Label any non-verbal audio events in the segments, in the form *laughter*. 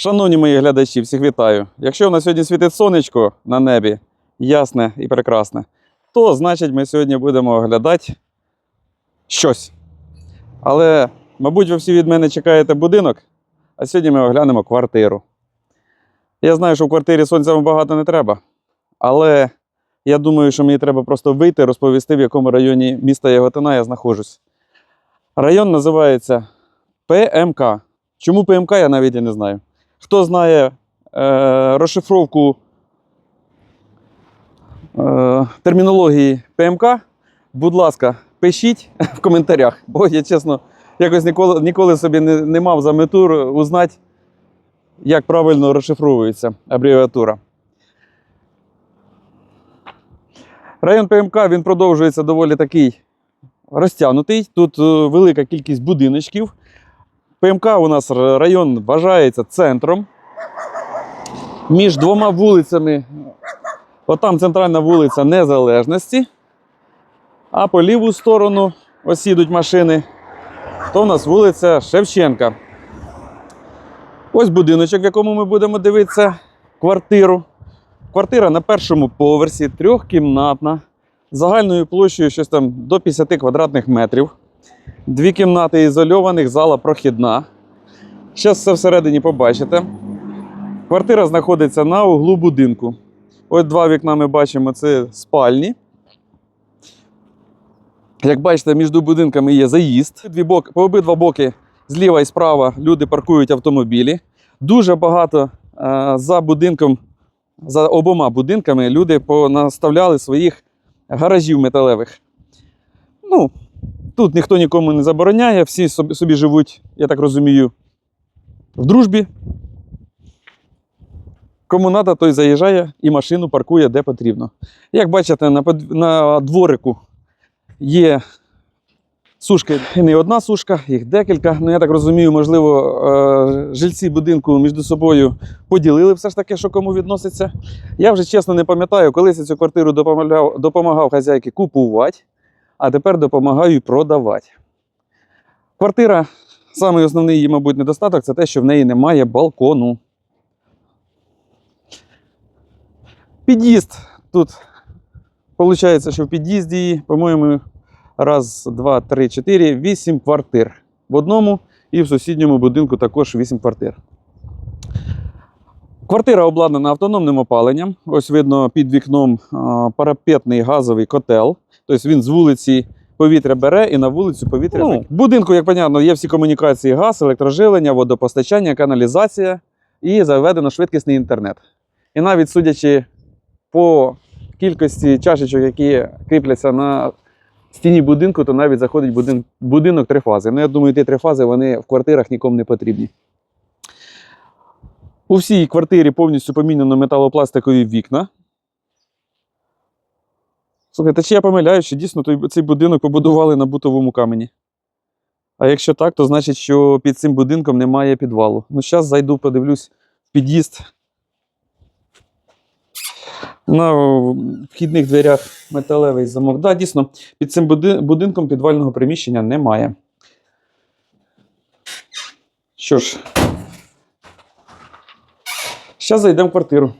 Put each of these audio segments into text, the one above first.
Шановні мої глядачі, всіх вітаю. Якщо в нас сьогодні світить сонечко на небі, ясне і прекрасне, то значить ми сьогодні будемо оглядати щось. Але, мабуть, ви всі від мене чекаєте будинок, а сьогодні ми оглянемо квартиру. Я знаю, що в квартирі сонця вам багато не треба, але я думаю, що мені треба просто вийти, розповісти, в якому районі міста Яготина я знаходжусь. Район називається ПМК. Чому ПМК, я навіть і не знаю. Хто знає е, розшифровку е, термінології ПМК, будь ласка, пишіть *laughs* в коментарях, бо я чесно якось ніколи, ніколи собі не, не мав за мету узнати, як правильно розшифровується абревіатура. Район ПМК він продовжується доволі такий розтягнутий. Тут е, велика кількість будиночків. ПМК у нас район вважається центром. Між двома вулицями, отам центральна вулиця Незалежності, а по ліву сторону ось машини, то у нас вулиця Шевченка. Ось будиночок, в якому ми будемо дивитися квартиру. Квартира на першому поверсі, трьохкімнатна, загальною площею щось там до 50 квадратних метрів. Дві кімнати ізольованих, зала прохідна. Зараз все всередині побачите. Квартира знаходиться на углу будинку. Ось два вікна ми бачимо, це спальні. Як бачите, між будинками є заїзд. Дві боки, по обидва боки, зліва і справа, люди паркують автомобілі. Дуже багато е, за будинком, за обома будинками люди понаставляли своїх гаражів металевих. Ну, Тут ніхто нікому не забороняє, всі собі, собі живуть, я так розумію, в дружбі. Кому треба, той заїжджає і машину паркує де потрібно. Як бачите, на, на дворику є сушки, і не одна сушка, їх декілька. Ну, я так розумію, можливо, е, жильці будинку між собою поділили все ж таки, що кому відноситься. Я вже чесно не пам'ятаю, колись я цю квартиру допомагав, допомагав хазяйки купувати а тепер допомагаю продавати. Квартира, самий основний її, мабуть, недостаток це те, що в неї немає балкону. Під'їзд. Тут виходить, що в під'їзді, по-моєму, раз, два, три, чотири, вісім квартир. В одному і в сусідньому будинку також вісім квартир. Квартира обладнана автономним опаленням. Ось видно під вікном парапетний газовий котел. Тобто він з вулиці повітря бере і на вулицю повітря. Ну, в будинку, як понятно, є всі комунікації: газ, електроживлення, водопостачання, каналізація і заведено швидкісний інтернет. І навіть судячи по кількості чашечок, які кріпляться на стіні будинку, то навіть заходить будин- будинок три фази. Ну, я думаю, ті три фази вони в квартирах нікому не потрібні. У всій квартирі повністю поміняно металопластикові вікна. Слухайте, чи я помиляюсь, що дійсно цей будинок побудували на бутовому камені? А якщо так, то значить, що під цим будинком немає підвалу. Ну, зараз зайду, подивлюсь в під'їзд. На вхідних дверях металевий замок. Так, да, дійсно, під цим будинком підвального приміщення немає. Що ж, зараз зайдемо в квартиру.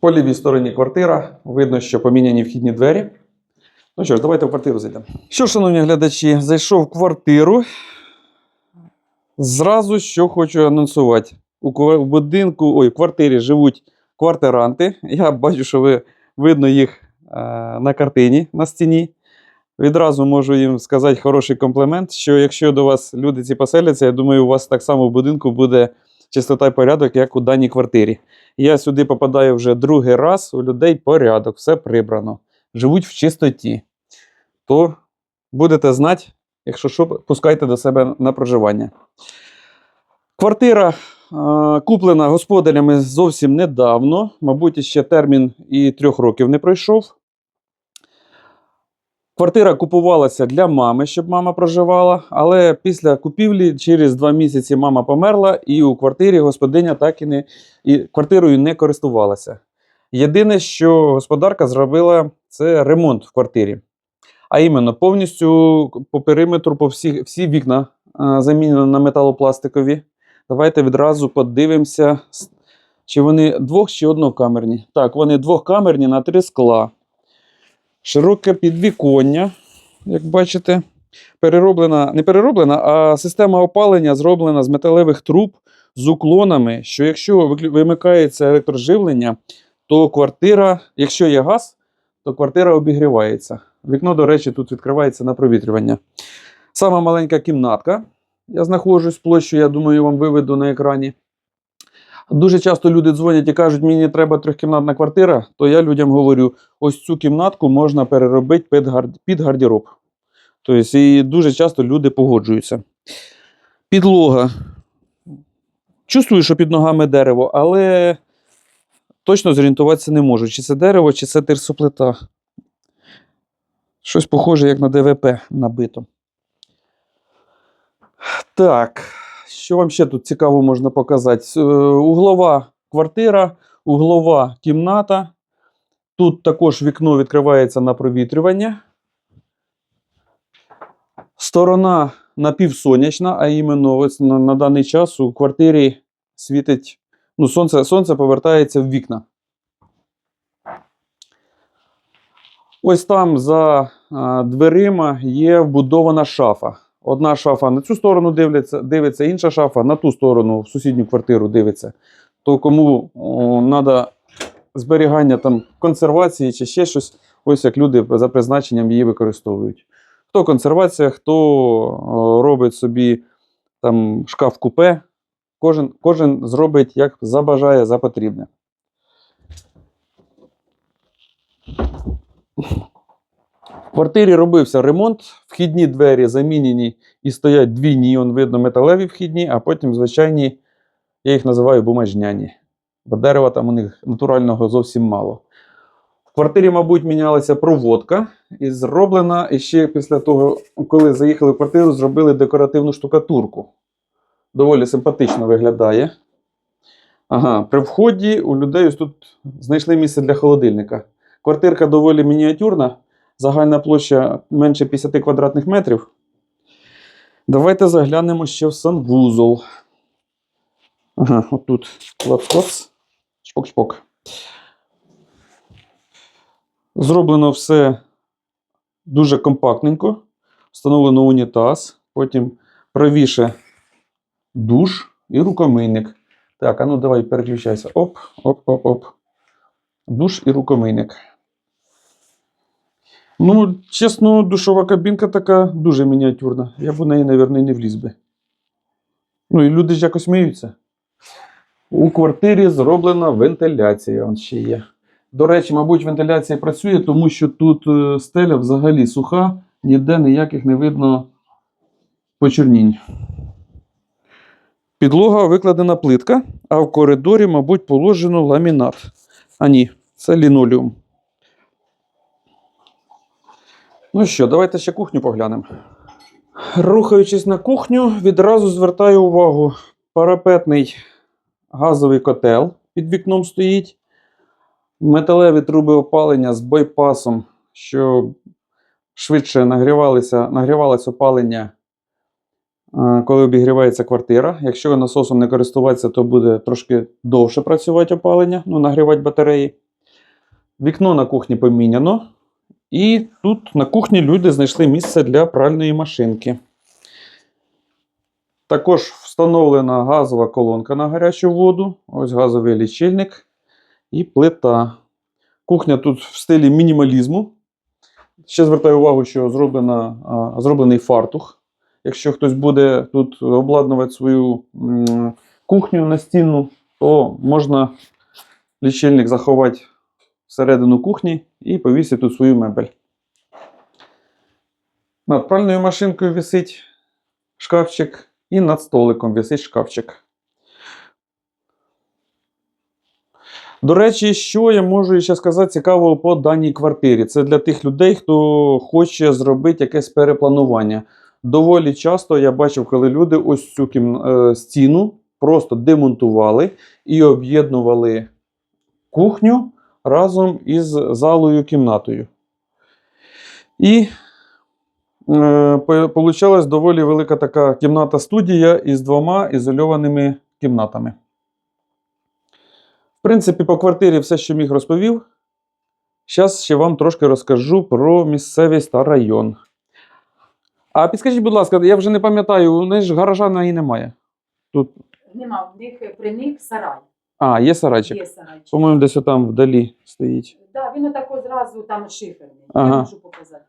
По лівій стороні квартира. Видно, що поміняні вхідні двері. Ну що ж, давайте в квартиру зайдемо. Що, шановні глядачі, зайшов в квартиру. Зразу що хочу анонсувати. У будинку, ой, в квартирі живуть квартиранти. Я бачу, що ви видно їх е, на картині на стіні. Відразу можу їм сказати хороший комплімент, що якщо до вас люди ці поселяться, я думаю, у вас так само в будинку буде чистота і порядок, як у даній квартирі. Я сюди попадаю вже другий раз, у людей порядок, все прибрано. Живуть в чистоті. То будете знати, якщо що, пускайте до себе на проживання. Квартира е, куплена господарями зовсім недавно, мабуть, ще термін і трьох років не пройшов. Квартира купувалася для мами, щоб мама проживала, але після купівлі через два місяці мама померла, і у квартирі господиня так і не і квартирою не користувалася. Єдине, що господарка зробила, це ремонт в квартирі. А іменно повністю по периметру по всі, всі вікна замінено на металопластикові. Давайте відразу подивимося, чи вони двох чи однокамерні. Так, вони двохкамерні на три скла. Широке підвіконня, як бачите. Перероблена, не перероблена, а система опалення зроблена з металевих труб з уклонами, що якщо вимикається електроживлення, то квартира, якщо є газ, то квартира обігрівається. Вікно, до речі, тут відкривається на провітрювання. Сама маленька кімнатка. Я знаходжусь площу, я думаю, вам виведу на екрані. Дуже часто люди дзвонять і кажуть, мені треба трьохкімнатна квартира, то я людям говорю: ось цю кімнатку можна переробити під, гар- під гардероб. Тобто, і дуже часто люди погоджуються. Підлога. Чувствую, що під ногами дерево, але точно зорієнтуватися не можу, чи це дерево, чи це тирсоплита. Щось похоже, як на ДВП набито. Так, що вам ще тут цікаво можна показати? Е, Углова квартира, углова кімната. Тут також вікно відкривається на провітрювання. Сторона напівсонячна, а іменно на, даний час у квартирі світить. Ну, сонце, сонце повертається в вікна. Ось там за дверима є вбудована шафа. Одна шафа на цю сторону дивиться, дивиться, інша шафа на ту сторону, в сусідню квартиру дивиться. То кому треба зберігання там консервації чи ще щось, ось як люди за призначенням її використовують. Хто консервація, хто робить собі там шкаф купе, кожен, кожен зробить як забажає за потрібне. В квартирі робився ремонт, вхідні двері замінені і стоять дві ніон, видно, металеві вхідні, а потім звичайні, я їх називаю бумажняні. Бо дерева там у них натурального зовсім мало. В квартирі, мабуть, мінялася проводка і зроблена і ще після того, коли заїхали в квартиру, зробили декоративну штукатурку. Доволі симпатично виглядає. Ага, при вході у людей ось тут знайшли місце для холодильника. Квартирка доволі мініатюрна, загальна площа менше 50 квадратних метрів. Давайте заглянемо ще в санвузол. Ага, отут клац-клац. Шпок-шпок. Зроблено все дуже компактненько. Встановлено унітаз, потім правіше душ і рукомийник. Так, а ну давай переключайся. Оп, оп, оп, оп. Душ і рукомийник. Ну, чесно, душова кабінка така дуже мініатюрна. Я б у неї, мабуть, не вліз би. Ну і люди ж якось миються. У квартирі зроблена вентиляція. Он ще є. До речі, мабуть, вентиляція працює, тому що тут е, стеля взагалі суха, ніде ніяких не видно почернінь. Підлога викладена плитка, а в коридорі, мабуть, положено ламінат. А ні, це лінолеум. Ну що, давайте ще кухню поглянемо. Рухаючись на кухню, відразу звертаю увагу: парапетний газовий котел під вікном стоїть. Металеві труби опалення з байпасом, що швидше нагрівалися, нагрівалося опалення, е, коли обігрівається квартира. Якщо насосом не користуватися, то буде трошки довше працювати опалення, ну, нагрівати батареї. Вікно на кухні поміняно. І тут на кухні люди знайшли місце для пральної машинки. Також встановлена газова колонка на гарячу воду. Ось газовий лічильник і плита. Кухня тут в стилі мінімалізму. Ще звертаю увагу, що зроблена, а, зроблений фартух. Якщо хтось буде тут обладнувати свою м, кухню настінну, то можна лічильник заховати всередину кухні і повісити тут свою мебель. Над пральною машинкою висить шкафчик, і над столиком висить шкафчик. До речі, що я можу ще сказати цікавого по даній квартирі? Це для тих людей, хто хоче зробити якесь перепланування. Доволі часто я бачив, коли люди ось цю е, стіну просто демонтували і об'єднували кухню разом із залою кімнатою. І е, получалась доволі велика така кімната-студія із двома ізольованими кімнатами. В принципі, по квартирі все, що міг, розповів. Зараз ще вам трошки розкажу про місцевість та район. А підскажіть, будь ласка, я вже не пам'ятаю, у неї ж гаража на і немає. Тут. Нема, в них при них сарай. А, є сарайчик. Є сарайчик. По-моєму, десь отам вдалі стоїть. Да, він отако зразу там шиферний. Ага. Я можу показати.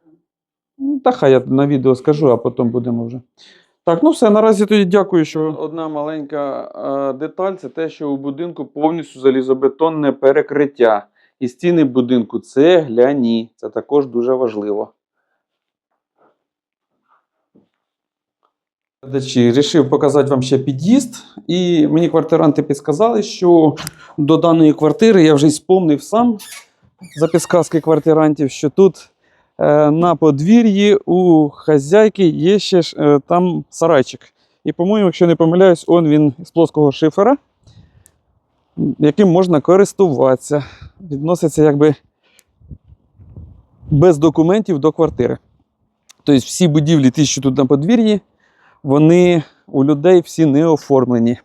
Ну, Та хай я на відео скажу, а потім будемо вже. Так, ну все, наразі тоді дякую, що одна маленька е, деталь це те, що у будинку повністю залізобетонне перекриття. І стіни будинку цегляні. Це також дуже важливо. Рішив показати вам ще під'їзд, і мені квартиранти підсказали, що до даної квартири я вже й спомнив сам за підсказки квартирантів, що тут е, на подвір'ї у хазяйки є ще е, там сарайчик. І, по-моєму, якщо не помиляюсь, он він з плоского шифера, яким можна користуватися. Відноситься якби без документів до квартири. Тобто всі будівлі, ті, що тут на подвір'ї, вони у людей всі не оформлені.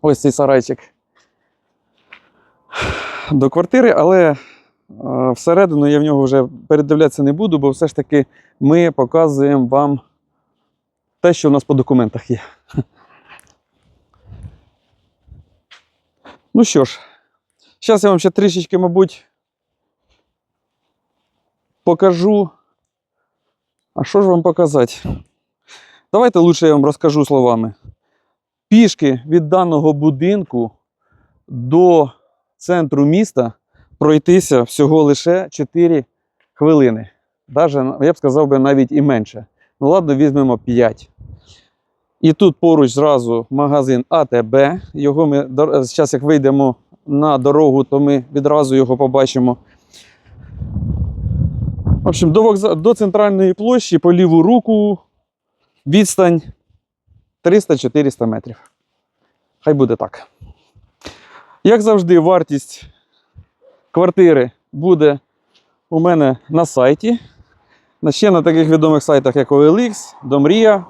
Ось цей сарайчик до квартири, але е, всередину я в нього вже передивлятися не буду, бо все ж таки ми показуємо вам те, що у нас по документах є. Ну що ж, зараз я вам ще трішечки, мабуть, покажу. А що ж вам показати? Давайте лучше я вам розкажу словами. Пішки від даного будинку до центру міста пройтися всього лише 4 хвилини. Даже, я б сказав би, навіть і менше. Ну ладно, візьмемо 5. І тут поруч зразу магазин АТБ. Його ми зараз, як вийдемо на дорогу, то ми відразу його побачимо. В общем, до, вокза... до центральної площі по ліву руку відстань 300-400 метрів. Хай буде так. Як завжди, вартість квартири буде у мене на сайті. Ще на таких відомих сайтах, як OLX, Домрія.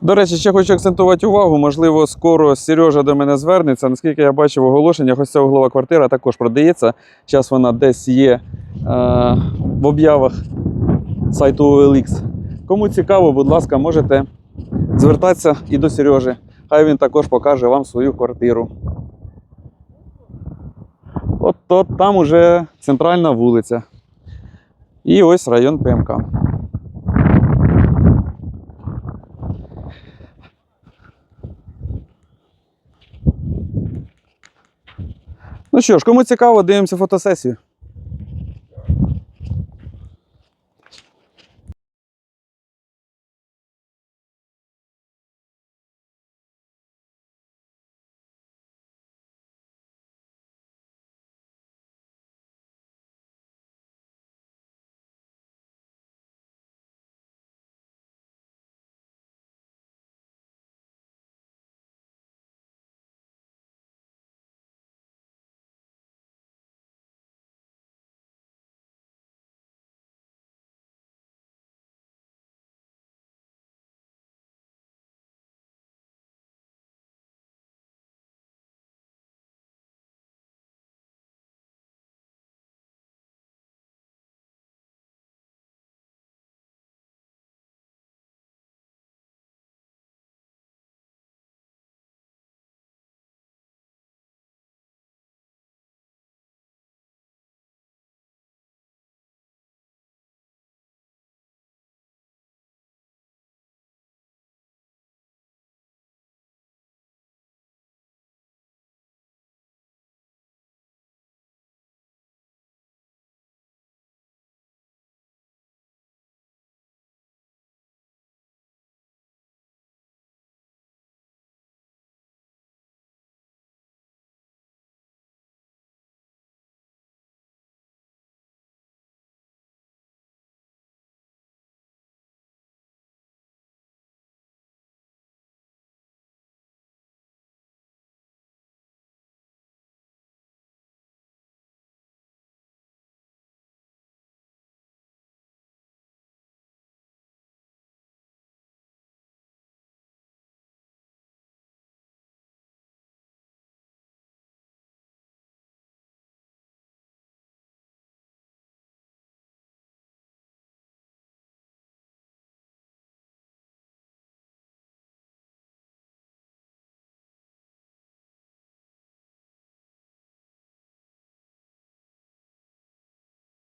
До речі, ще хочу акцентувати увагу, можливо, скоро Сережа до мене звернеться. Наскільки я бачив в оголошеннях, ось ця углова квартира також продається. Зараз вона десь є е, в об'явах сайту OLX. Кому цікаво, будь ласка, можете звертатися і до Сережі. Хай він також покаже вам свою квартиру. От, от там уже центральна вулиця. І ось район ПМК. Ну що ж, кому цікаво, дивимося фотосесію.